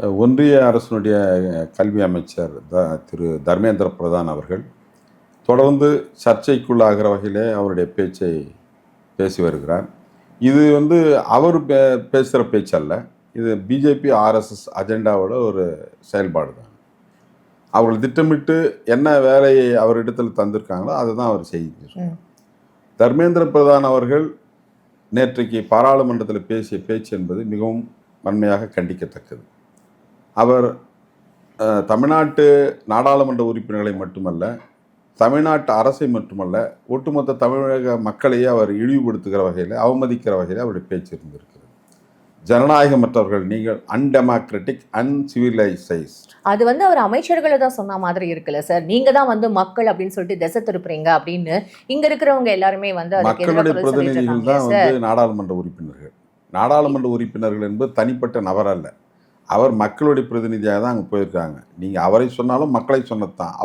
ஒன்றிய அரசினுடைய கல்வி அமைச்சர் த திரு தர்மேந்திர பிரதான் அவர்கள் தொடர்ந்து சர்ச்சைக்குள்ளாகிற வகையிலே அவருடைய பேச்சை பேசி வருகிறார். இது வந்து அவர் பே பேசுகிற பேச்சல்ல. இது பிஜேபி ஆர்எஸ்எஸ் அஜெண்டாவோட ஒரு செயல்பாடு தான். அவர்கள் திட்டமிட்டு என்ன வேலையை அவரிடத்தில் தந்திருக்காங்களோ அதை தான் அவர் செய்து. ம். தர்மேந்திர பிரதான் அவர்கள் நேற்றைக்கு பாராளுமன்றத்தில் பேசிய பேச்சு என்பது மிகவும் வன்மையாக கண்டிக்கத்தக்கது. அவர் தமிழ்நாட்டு நாடாளுமன்ற உறுப்பினர்களை மட்டுமல்ல தமிழ்நாட்டு அரசை மட்டுமல்ல ஒட்டுமொத்த தமிழக மக்களையே அவர் இழிவுபடுத்துகிற வகையில் அவமதிக்கிற வகையில் அவருடைய பேச்சு இருந்திருக்கிறது. ஜனநாயகமற்றவர்கள் நீங்கள் அன்டெமோக்ராட்டிக் அன்சிவிலைசைஸ்ட் அது வந்து அவர் அமைச்சர்களை தான் சொன்ன மாதிரி இருக்குல்ல சார். நீங்க தான் வந்து மக்கள் அப்படின்னு சொல்லிட்டு திசை திருப்புறீங்க அப்படின்னு இங்க இருக்கிறவங்க எல்லாருமே வந்து மக்களுடைய பிரதிநிதிகள் தான் வந்து நாடாளுமன்ற உறுப்பினர்கள். நாடாளுமன்ற உறுப்பினர்கள் என்பது தனிப்பட்ட நபர் அல்ல. அவர் மக்களுடைய பிரதிநிதியாக தான் அங்கே போயிருக்காங்க. நீங்கள் அவரை சொன்னாலும் மக்களை சொன்னது தான்